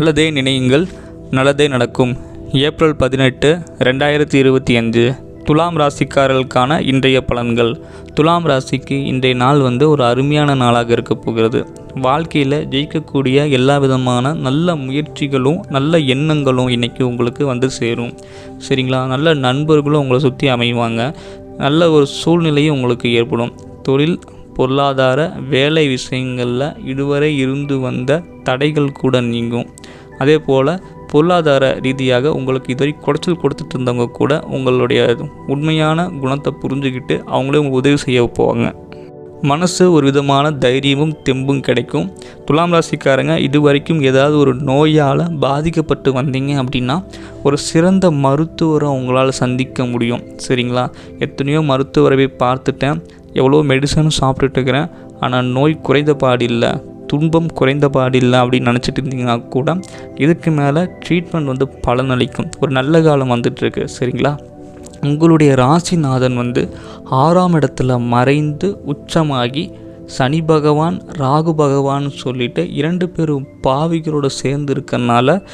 நல்லதே நினையுங்கள் நல்லதே நடக்கும். ஏப்ரல் பதினெட்டு ரெண்டாயிரத்தி இருபத்தி அஞ்சு. துலாம் ராசிக்காரர்களுக்கான இன்றைய பலன்கள். துலாம் ராசிக்கு இன்றைய நாள் வந்து ஒரு அருமையான நாளாக இருக்க போகிறது. வாழ்க்கையில் ஜெயிக்கக்கூடிய எல்லா விதமான நல்ல முயற்சிகளும் நல்ல எண்ணங்களும் இன்றைக்கி உங்களுக்கு வந்து சேரும். சரிங்களா? நல்ல நண்பர்களும் உங்களை சுற்றி அமைவாங்க. நல்ல ஒரு சூழ்நிலையும் உங்களுக்கு ஏற்படும். தொழில் பொருளாதார வேலை விஷயங்களில் இதுவரை இருந்து வந்த தடைகள் கூட நீங்கும். அதே போல் பொருளாதார ரீதியாக உங்களுக்கு இதுவரை குடைச்சல் கொடுத்துட்டு இருந்தவங்க கூட உங்களுடைய உண்மையான குணத்தை புரிஞ்சுக்கிட்டு அவங்களே உங்களுக்கு உதவி செய்ய போவாங்க. மனசு ஒரு விதமான தைரியமும் தெம்பும் கிடைக்கும். துலாம் ராசிக்காரங்க இது வரைக்கும் ஏதாவது ஒரு நோயால் பாதிக்கப்பட்டு வந்தீங்க அப்படின்னா ஒரு சிறந்த மருத்துவரை உங்களால் சந்திக்க முடியும். சரிங்களா? எத்தனையோ மருத்துவரை போய் பார்த்துட்டேன். எவ்வளோ மெடிசனும் சாப்பிட்டுட்டுருக்கிறேன். ஆனால் நோய் குறைந்த பாடில்லை துன்பம் குறைந்த பாடில்லை அப்படின்னு நினச்சிட்டு இருந்தீங்கன்னா கூட இதுக்கு மேலே ட்ரீட்மெண்ட் வந்து பலனளிக்கும். ஒரு நல்ல காலம் வந்துட்டுருக்கு. சரிங்களா? உங்களுடைய ராசிநாதன் வந்து ஆறாம் இடத்துல மறைந்து உச்சமாகி சனி பகவான் ராகு பகவான் சொல்லிட்டு இரண்டு பேரும் பாவிகளோடு சேர்ந்து இருக்கறனால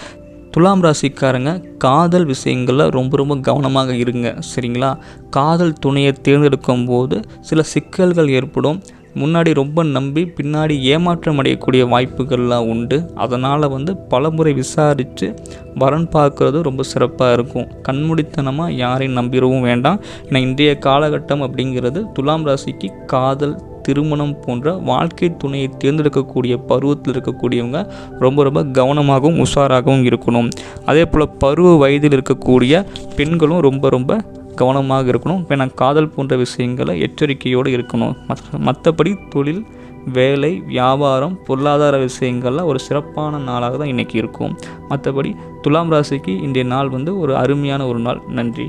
துலாம் ராசிக்காரங்க காதல் விஷயங்களில் ரொம்ப ரொம்ப கவனமாக இருங்க சரிங்களா? காதல் துணையை தேர்ந்தெடுக்கும் போது சில சிக்கல்கள் ஏற்படும். முன்னாடி ரொம்ப நம்பி பின்னாடி ஏமாற்றம் அடையக்கூடிய வாய்ப்புகள்லாம் உண்டு. அதனால் வந்து பலமுறை விசாரித்து வரன் பார்க்குறது ரொம்ப சிறப்பாக இருக்கும். கண்முடித்தனமாக யாரையும் நம்பிடவும் வேண்டாம். ஏன்னா இன்றைய காலகட்டம் அப்படிங்கிறது துலாம் ராசிக்கு காதல் திருமணம் போன்ற வாழ்க்கை துணையை தேர்ந்தெடுக்கக்கூடிய பருவத்தில் இருக்கக்கூடியவங்க ரொம்ப ரொம்ப கவனமாகவும் உஷாராகவும் இருக்கணும். அதே போல் பருவ வயதில் இருக்கக்கூடிய பெண்களும் ரொம்ப ரொம்ப கவனமாக இருக்கணும். ஏன்னா காதல் போன்ற விஷயங்களை எச்சரிக்கையோடு இருக்கணும். மற்ற மற்றபடி தொழில் வேலை வியாபாரம் பொருளாதார விஷயங்களில் ஒரு சிறப்பான நாளாக தான் இன்றைக்கி இருக்கும். மற்றபடி துலாம் ராசிக்கு இன்றைய நாள் வந்து ஒரு அருமையான ஒரு நாள். நன்றி.